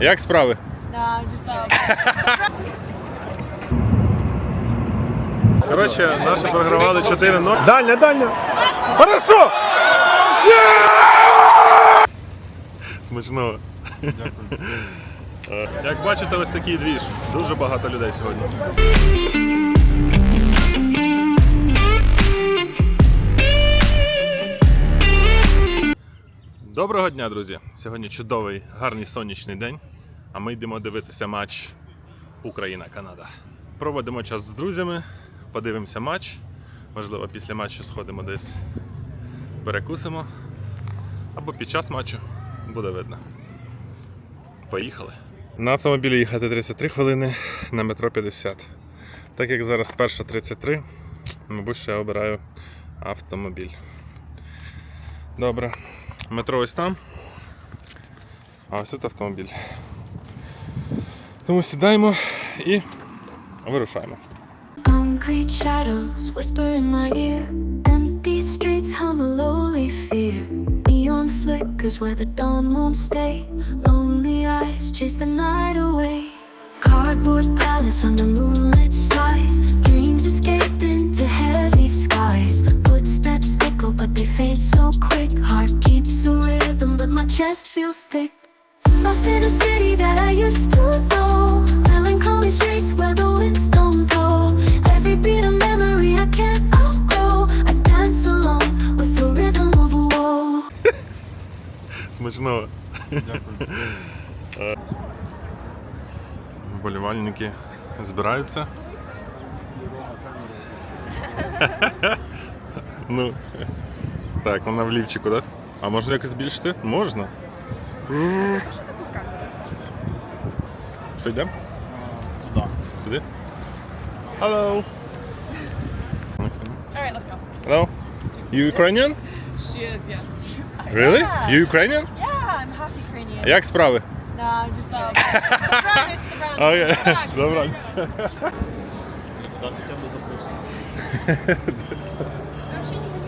Як справи? Uh, Коротше, наші програвали 4-0. Дальня, дальня! Хорошо! Смачного. Е, Як бачите, ось такий двіж. Дуже багато людей сьогодні. Доброго дня, друзі! Сьогодні чудовий, гарний сонячний день. А ми йдемо дивитися матч Україна-Канада. Проводимо час з друзями, подивимося матч. Можливо, після матчу сходимо десь перекусимо. Або під час матчу буде видно. Поїхали. На автомобілі їхати 33 хвилини, на метро 50. Так як зараз перша 33, мабуть, що я обираю автомобіль. Добре. Метро ось там. А ось тут автомобіль. Тому сідаємо і вирушаємо. Concrete shadows whisper in my ear. Empty streets hum a lowly fear. Neon flickers where the dawn won't stay. Lonely eyes chase the night away. Cardboard palace under moonlit skies. Dreams escape into heavy skies. Footsteps echo, but they fade so quick. Heart keeps a rhythm, but my chest feels thick. Lost in a city that I used to know. Смачного. Е, Болівальники збираються. ну, так, вона в лівчику, так? А можна якось збільшити? Можна. Що йдемо? Туди. Туди? Hello. all right, let's go. Hello. You Ukrainian? She is, yes. Really? Yeah. You Ukrainian? Yeah, I'm half Ukrainian. Як справи? The brownish. Окей, Так. добре.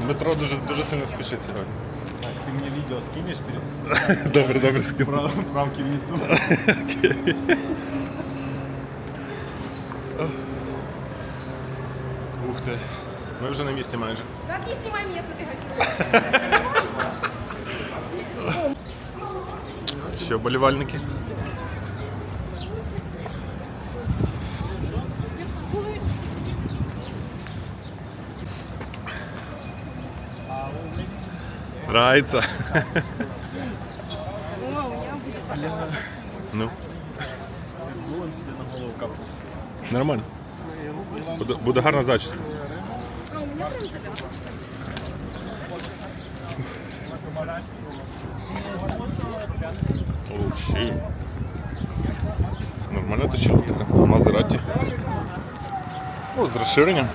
Дмитро дуже, дуже сильно спішить сьогодні. Так, ты мне видео скинешь перед Добре, добре, скину. прав- правки внизу? Ух ти. Ми вже на місці майже. Так, не снимай меня с этой гостевой. наші оболівальники. Нравится? Ну? Нормально. Буде, буде гарна. Нормально точила така. Мазераті. О, з розширенням.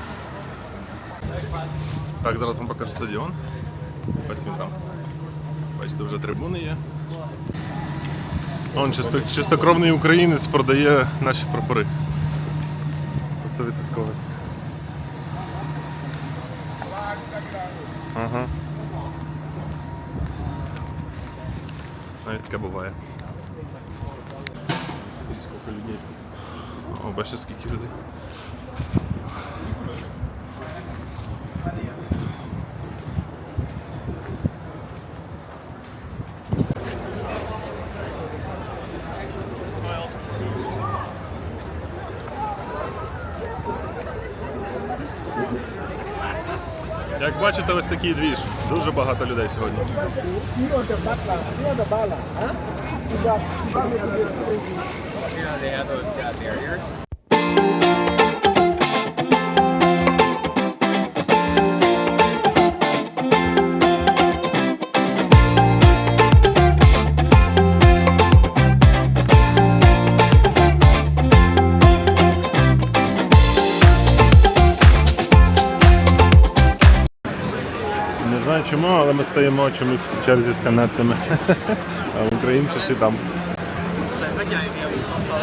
Так, зараз вам покажу стадіон. Ось він там. Бачите, вже трибуни є. Он чисто, чистокровний українець продає наші прапори. 100%. Ага. Навіть таке буває. Людей. О, бачите, скільки людей. Як бачите, ось такий двіж. Дуже багато людей сьогодні. Не знаю чому, але ми стоїмо чомусь в черзі з канадцями. А українці всі там.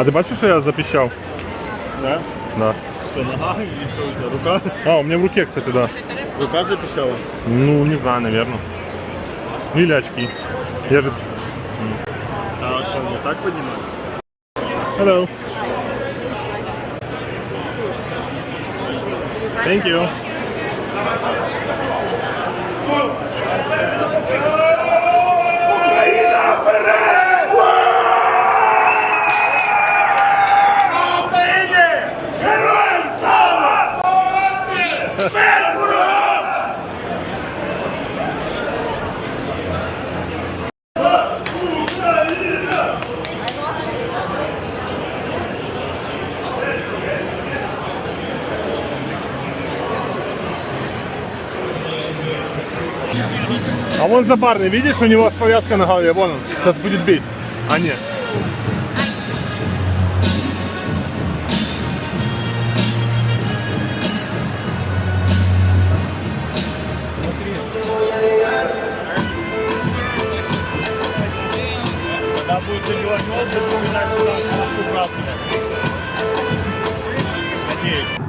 А ти бачиш, що я запіщав? Да? Да. Что, нога или что у тебя? Рука? А, у меня в руке, кстати, да. Рука запищала? Ну, не знаю, наверное. Или очки. Я же... А что, мне так поднимать? Hello. Thank you. А вон барный, видишь, у него повязка на голове, вон он, сейчас будет бить. А нет. Надеюсь.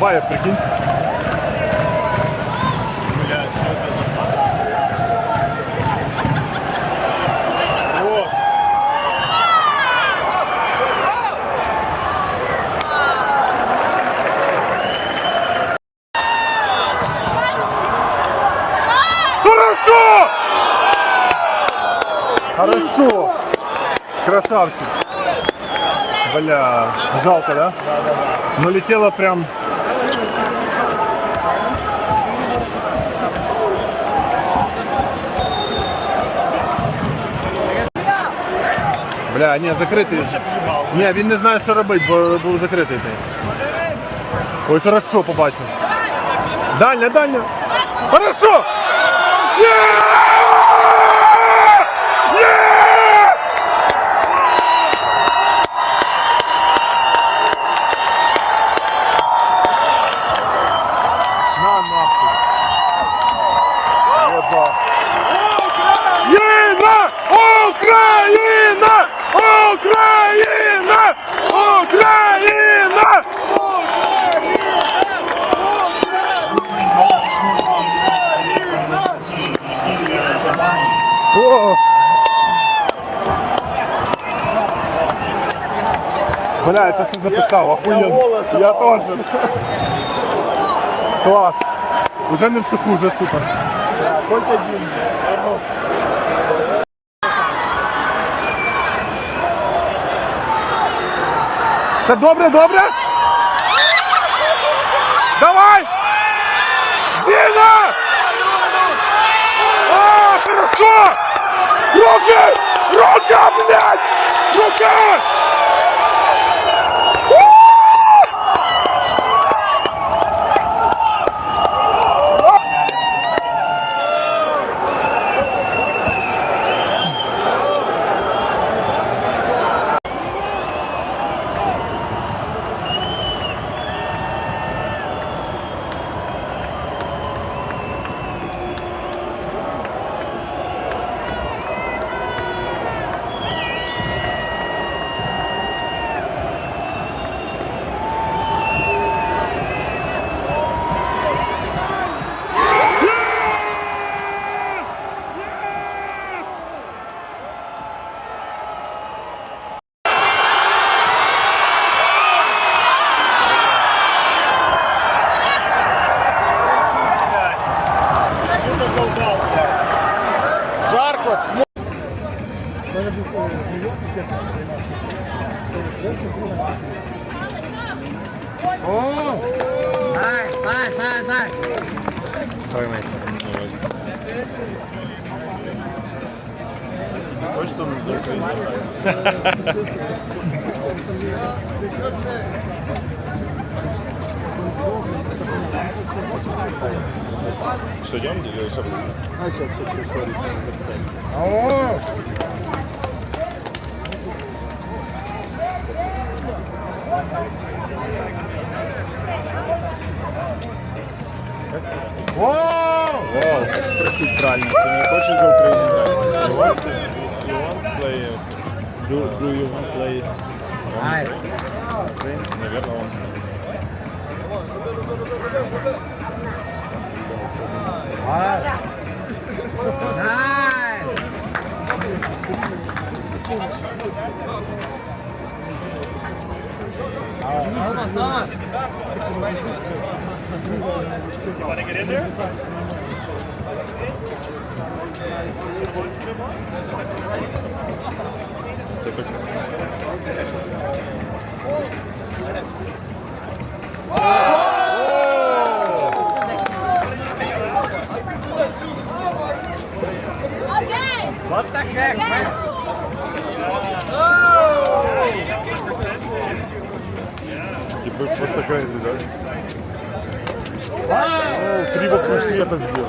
Бабаев, прикинь. Хорошо! Красавчик! Бля, жалко, да? Да, да, да. Но летела прям Бля, ні, закритий. Ні, він не знає, що робити, бо був закритий. Ой, хорошо побачив. Дальня, дальня. Хорошо! Є! Бля, я це все записав, охуєнно. Я теж. Клас. Уже не в суху, вже супер. Хоть один. Це добре, добре? Давай! Зіна! А, хорошо! Руки! Руки, блядь! Руки! Что, идем или что? А, сейчас хочу историю записать. Вау! Спросить правильно, ты не хочешь за Украину играть? You want, to- you want play, do, do you want to play? Nice. Wow. nice. You want to get in. Це так. Типа просто crazy, да? О, три вокруг света сделал.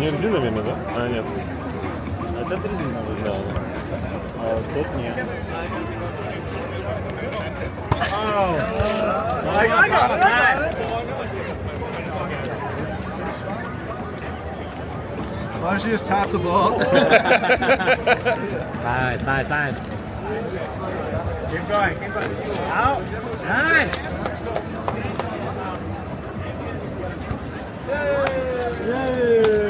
Они резиновыми, да? А, нет. Это резиновый, да. А вот тот нет. Why don't you just tap the ball? Nice, nice, nice. keep going, keep going. Out. Nice. Nice.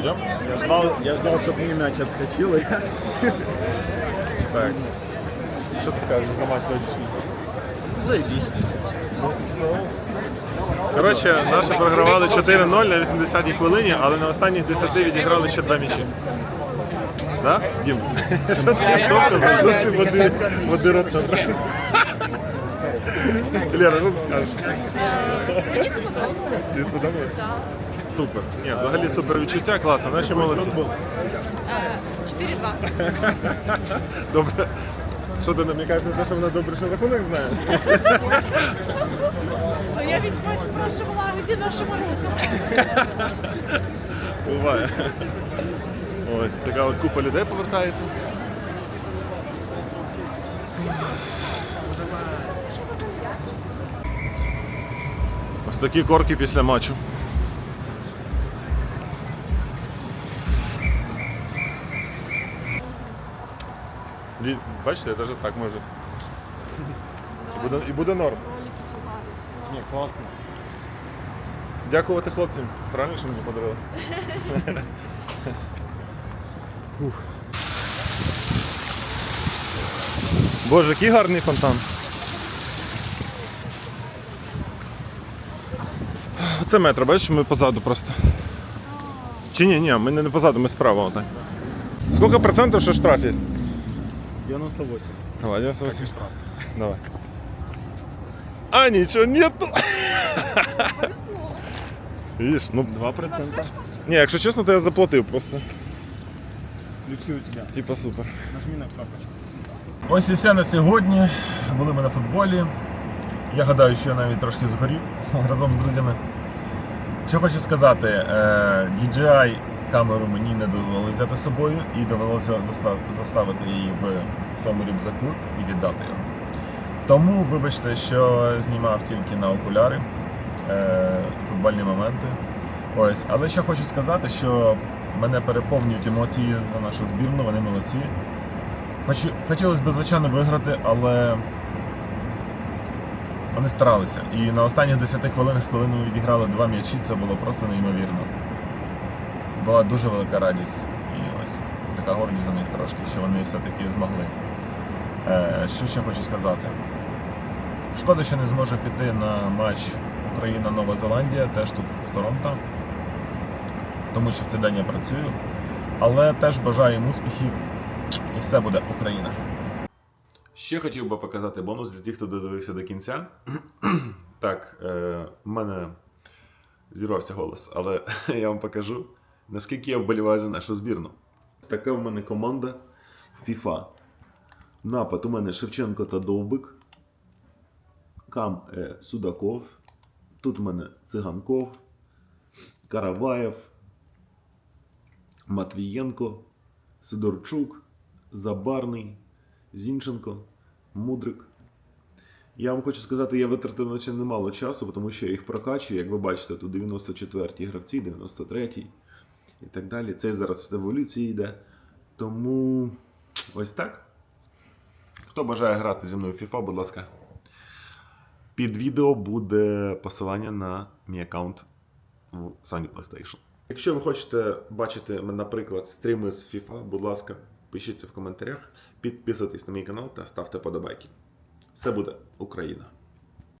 Идем? Я ждал, я ждал, чтобы мне мяч отскочил. Так. Что ты скажешь за матч сьогоднішній? Заебись. Коротше, наші програвали 4-0 на 80-й хвилині, але на останніх 10 відіграли ще два м'ячі. Да? Дім? Що ти за що ти води, води рот? Лера, що ти скажеш? Мені сподобалось. Тобі сподобалось? Супер. Ні, взагалі супер відчуття, класно. Наші молодці. 4-2. Добре. Що ти намікаєш на те, що вона добре, що рахунок знає? Но я весь матч спрашивала, а где наша Морозова? Буває. Ось така от купа людей повертається. Ось такі корки після матчу. Бачите, навіть так може. І буде, і буде норм. Не, классно. Дякувати хлопцям. Правильно, що мені подарили? Ух. Боже, який гарний фонтан. Це метро, бачиш, ми позаду просто. Чи ні, ні, ми не позаду, ми справа отак. Скільки процентів, що штраф є? 98. Давай, 98. Давай. А, ничего нету. Видишь, ну 2%. Ні, якщо чесно, то я заплатив просто. Ключи у тебя. Типа супер. Нажми на кнопочку. Ось і все на сьогодні. Були ми на футболі. Я гадаю, що я навіть трошки згорів разом з друзями. Що хочу сказати, е, DJI камеру мені не дозволили взяти з собою і довелося заставити її в своєму рюкзаку і віддати його. Тому, вибачте, що знімав тільки на окуляри е, футбольні моменти. Ось, але що хочу сказати, що мене переповнюють емоції за нашу збірну, вони молодці. Хотілося б, звичайно, виграти, але вони старалися. І на останніх 10 хвилинах, коли ми відіграли два м'ячі, це було просто неймовірно. Була дуже велика радість. І ось така гордість за них трошки, що вони все-таки змогли. Е, що ще хочу сказати? Шкода, що не зможу піти на матч Україна-Нова Зеландія, теж тут в Торонто, тому що в цей день я працюю. Але теж бажаю їм успіхів і все буде Україна. Ще хотів би показати бонус для тих, хто додивився до кінця. так, е, в мене зірвався голос, але я вам покажу, наскільки я вболіваю за нашу збірну. Така в мене команда FIFA. Напад у мене Шевченко та Довбик. Кам е, Судаков. Тут у мене Циганков, Караваєв, Матвієнко, Сидорчук, Забарний, Зінченко, Мудрик. Я вам хочу сказати, я витратив на це немало часу, тому що я їх прокачую. Як ви бачите, тут 94-ті гравці, 93-й і так далі. Це зараз в еволюції йде. Тому ось так. Хто бажає грати зі мною в FIFA, будь ласка. Під відео буде посилання на мій аккаунт в Sony PlayStation. Якщо ви хочете бачити, наприклад, стріми з FIFA, будь ласка, пишіть це в коментарях, підписуйтесь на мій канал та ставте подобайки. Все буде Україна!